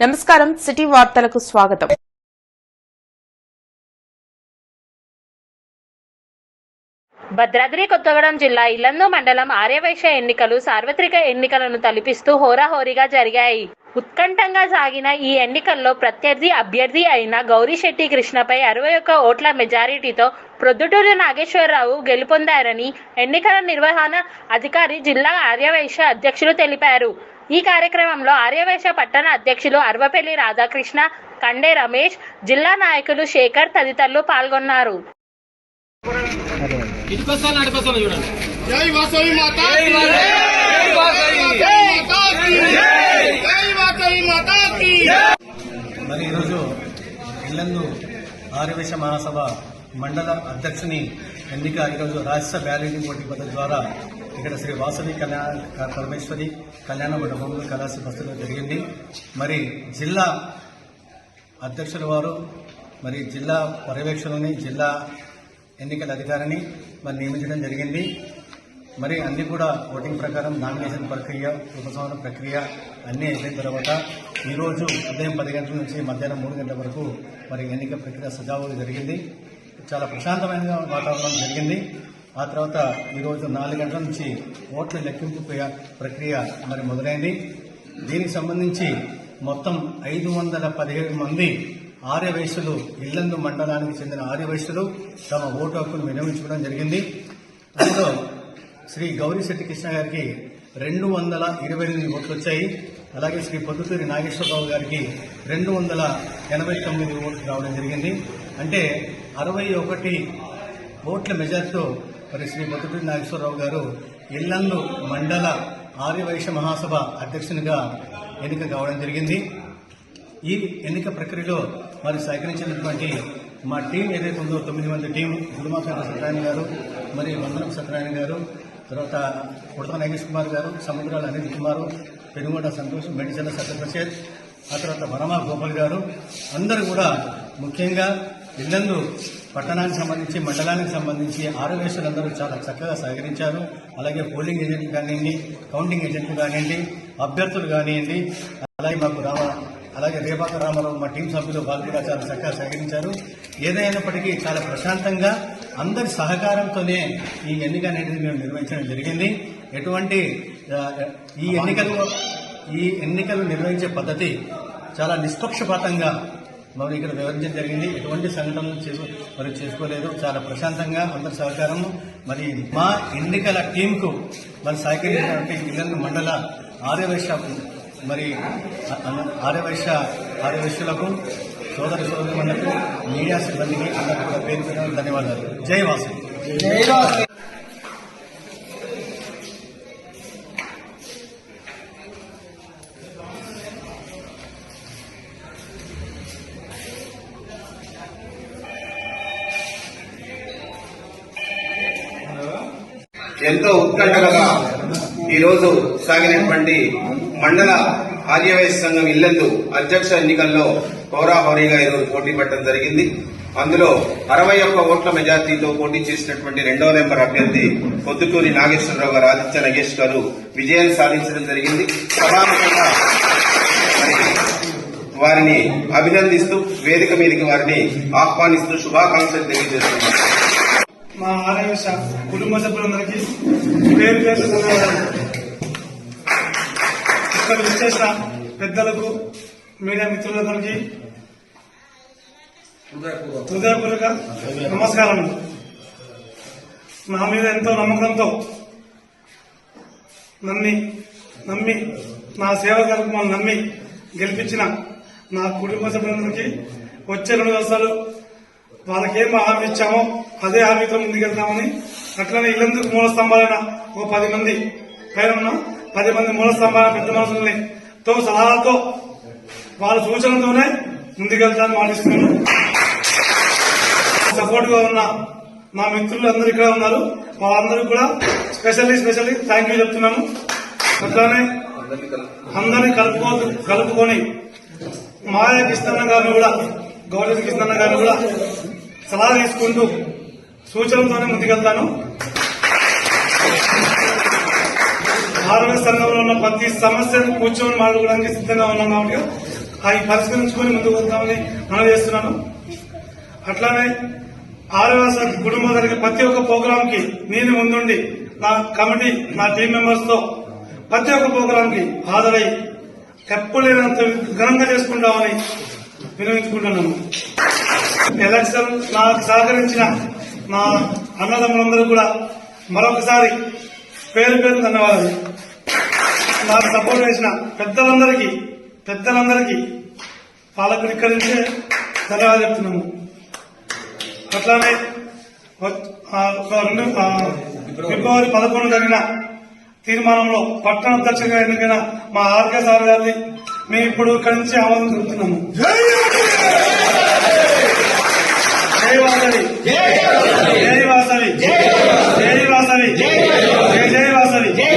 నమస్కారం సిటీ వార్తలకు స్వాగతం. భద్రాద్రి కొత్తగూడెం జిల్లా ఇల్లందు మండలం ఆర్యవైశ్య ఎన్నికలు సార్వత్రిక ఎన్నికలను తలపిస్తూ హోరాహోరీగా జరిగాయి. ఉత్కంఠంగా సాగిన ఈ ఎన్నికల్లో ప్రత్యర్థి అభ్యర్థి అయిన గౌరీశెట్టి కృష్ణపై అరవై ఒక్క ఓట్ల మెజారిటీతో ప్రొద్దుటూరు నాగేశ్వరరావు గెలుపొందారని ఎన్నికల నిర్వహణ అధికారి జిల్లా ఆర్యవైశ్య అధ్యక్షులు తెలిపారు ఈ కార్యక్రమంలో ఆర్యవైశ్య పట్టణ అధ్యక్షులు అరవపల్లి రాధాకృష్ణ కండే రమేష్ జిల్లా నాయకులు శేఖర్ తదితరులు పాల్గొన్నారు జై వాసవి మాతా జై వాసవి! మరి ఈరోజు ఇల్లందు ఆర్యవేశ మహాసభ మండల అధ్యక్షుని ఎన్నిక ఈరోజు రాష్ట్ర బ్యాలెటింగ్ పోటీ పద్ధతి ద్వారా ఇక్కడ శ్రీ వాసవి కళ్యాణ పరమేశ్వరి కళ్యాణ మండపంలో కళాశాల బస్సులో జరిగింది. మరి జిల్లా అధ్యక్షుల వారు మరి జిల్లా పర్యవేక్షణని జిల్లా ఎన్నికల అధికారిని మరి నియమించడం జరిగింది. మరి అన్ని కూడా ఓటింగ్ ప్రకారం నామినేషన్ ప్రక్రియ ఉపసంహరణ ప్రక్రియ అన్నీ అయిపోయిన తర్వాత ఈరోజు ఉదయం పది గంటల నుంచి మధ్యాహ్నం మూడు గంటల వరకు మరి ఎన్నిక ప్రక్రియ సజావుగా జరిగింది. చాలా ప్రశాంతమైన వాతావరణం జరిగింది. ఆ తర్వాత ఈరోజు నాలుగు గంటల నుంచి ఓట్ల లెక్కింపు ప్రక్రియ మరి మొదలైంది. దీనికి సంబంధించి మొత్తం ఐదు వందల పదిహేడు మంది ఆర్యవైశ్యులు ఇల్లందు మండలానికి చెందిన ఆర్యవైశ్యులు తమ ఓటు హక్కును వినియోగించుకోవడం జరిగింది. అందులో శ్రీ గౌరీశెట్టి కృష్ణ గారికి రెండు వందల ఇరవై ఎనిమిది ఓట్లు వచ్చాయి. అలాగే శ్రీ పొద్దుటూరి నాగేశ్వరరావు గారికి రెండు వందల ఎనభై తొమ్మిది ఓట్లు రావడం జరిగింది. అంటే అరవై ఒకటి ఓట్ల మెజార్టీతో మరి శ్రీ పొద్దుటూరి నాగేశ్వరరావు గారు ఇల్లందు మండల ఆర్యవైశ్య మహాసభ అధ్యక్షునిగా ఎన్నిక కావడం జరిగింది. ఈ ఎన్నిక ప్రక్రియలో మరి సహకరించినటువంటి మా టీం ఏదైతే ఉందో తొమ్మిది మంది టీం గురుమాకండ సత్యనారాయణ గారు మరి వందనం సత్యనారాయణ గారు తర్వాత ఉడత నాగేష్ కుమార్ గారు సముద్రాల అనిల్ కుమారు పెనుగొండ సంతోష్ మెడిచల్ల సత్యప్రసాద్ ఆ తర్వాత వరమా గోపాల్ గారు. అందరూ కూడా ముఖ్యంగా ఇల్లందు పట్టణానికి సంబంధించి మండలానికి సంబంధించి ఆరోగ్యస్తులందరూ చాలా చక్కగా సహకరించారు. అలాగే పోలింగ్ ఏజెంట్లు కానివ్వండి కౌంటింగ్ ఏజెంట్లు కానివ్వండి అభ్యర్థులు కానివ్వండి అలాగే మాకు రామ అలాగే రేపాక రామారావు మా టీం సభ్యులు వాళ్ళు కూడా చాలా చక్కగా సహకరించారు. ఏదైనప్పటికీ చాలా ప్రశాంతంగా అందరి సహకారంతోనే ఈ ఎన్నిక అనేది మేము నిర్వహించడం జరిగింది. ఎటువంటి ఈ ఎన్నికలు ఈ ఎన్నికలు నిర్వహించే పద్ధతి చాలా నిష్పక్షపాతంగా మరి ఇక్కడ వివరించడం జరిగింది. ఎటువంటి సంఘటనలు చేసు మరి చేసుకోలేదు. చాలా ప్రశాంతంగా అందరి సహకారము. మరి మా ఎన్నికల టీంకు మరి సహకరించినటువంటి ఇల్లందు మండల ఆర్యవైశ్య మరి ఆర్యవైశ్య ఆర్యవైశ్యులకు సోదర సోదరులకు మీడియా సిబ్బందికి అందరికీ కూడా పేరు ధన్యవాదాలు. జై వాసు. ఎంతో ఉత్కంఠగా ఈరోజు సాగినటువంటి మండల ఆర్యవైశ్య సంఘం ఇల్లందు అధ్యక్ష ఎన్నికల్లో హోరాహోరీగా ఈరోజు పోటీ పెట్టడం జరిగింది. అందులో అరవై ఒక్క ఓట్ల మెజార్టీతో పోటీ చేసినటువంటి రెండో నెంబర్ అభ్యర్థి పొద్దుటూరి నాగేశ్వరరావు గారు ఆదిత్య నగేష్ గారు విజయం సాధించడం జరిగింది. సభాముఖంగా వారిని అభినందిస్తూ వేదిక మీదకి వారిని ఆహ్వానిస్తూ శుభాకాంక్షలు తెలియజేస్తున్నారు మా ఆర్యవేశ కుటుంబ సభ్యులందరికీ పేరు పేరు ఇక్కడ విచ్చేసిన పెద్దలకు మీడియా మిత్రులందరికీ హృదయపూర్వక నమస్కారం నా మీద ఎంతో నమ్మకంతో నమ్మి నమ్మి నా సేవ కార్యక్రమాలు నమ్మి గెలిపించిన నా కుటుంబ సభ్యులందరికీ వచ్చే రెండు వర్షాలు వాళ్ళకేం హామీ ఇచ్చామో అదే హామీతో ముందుకెళ్తామని అట్లనే ఇల్లందుకు మూల స్తంభాలైన ఓ పది మంది పైన ఉన్న పది మంది మూల స్తంభాలైన పెద్ద మనుషుల్ని తో సలహాలతో వాళ్ళ సూచనలతోనే ముందుకెళ్తాను మాటిస్తున్నాను. సపోర్ట్గా ఉన్న మా మిత్రులు అందరూ ఇక్కడ ఉన్నారు. వాళ్ళందరూ కూడా స్పెషల్లీ స్పెషల్లీ థ్యాంక్ యూ చెప్తున్నాను. అట్లానే అందరినీ కలుపుకో కలుపుకొని మాయా కిస్తన్న గారిని కూడా గౌరవ కిస్తన్న గారిని కూడా సలహా తీసుకుంటూ సూచనలతోనే ముందుకెళ్తాను. ఆరోగ్య సంఘంలో ఉన్న ప్రతి సమస్యను కూర్చొని మాట్లాడడానికి సిద్ధంగా ఉన్నాం కాబట్టి అవి పరిష్కరించుకొని ముందుకు వద్దామని మనం చేస్తున్నాను. అట్లానే ఆదివాస కుటుంబం జరిగే ప్రతి ఒక్క ప్రోగ్రామ్కి నేను ముందుండి నా కమిటీ నా టీం మెంబర్స్తో ప్రతి ఒక్క ప్రోగ్రామ్కి హాజరై ఎప్పుడు లేనంత ఘనంగా చేసుకుంటామని వినియోగించుకుంటున్నాను. ఎలక్షన్ నాకు సహకరించిన నా అన్నదమ్ములందరూ కూడా మరొకసారి పేరు పేరు ధన్యవాదాలు. నాకు సపోర్ట్ చేసిన పెద్దలందరికీ పెద్దలందరికీ పాలకులు ఇక్కడి నుంచే ధన్యవాదాలు చెప్తున్నాము. అట్లానే రెండు ఫిబ్రవరి పదకొండు జరిగిన తీర్మానంలో పట్టణ అధ్యక్షుడిగా ఎన్నికైన మా ఆర్కే సార్ గారిని మేము ఇప్పుడు ఇక్కడి నుంచి ఆమోదం జరుగుతున్నాము జై వాసవి. జై వాసవి జై వాసవి జై జై వాసవి జై జై వాసవి వాసవి మాతాకి వాసవి జై వాసవి జై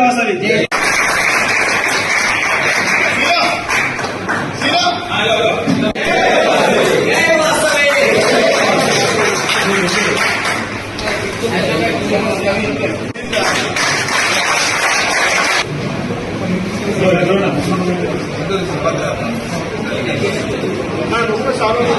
వాసవి జై వాసవి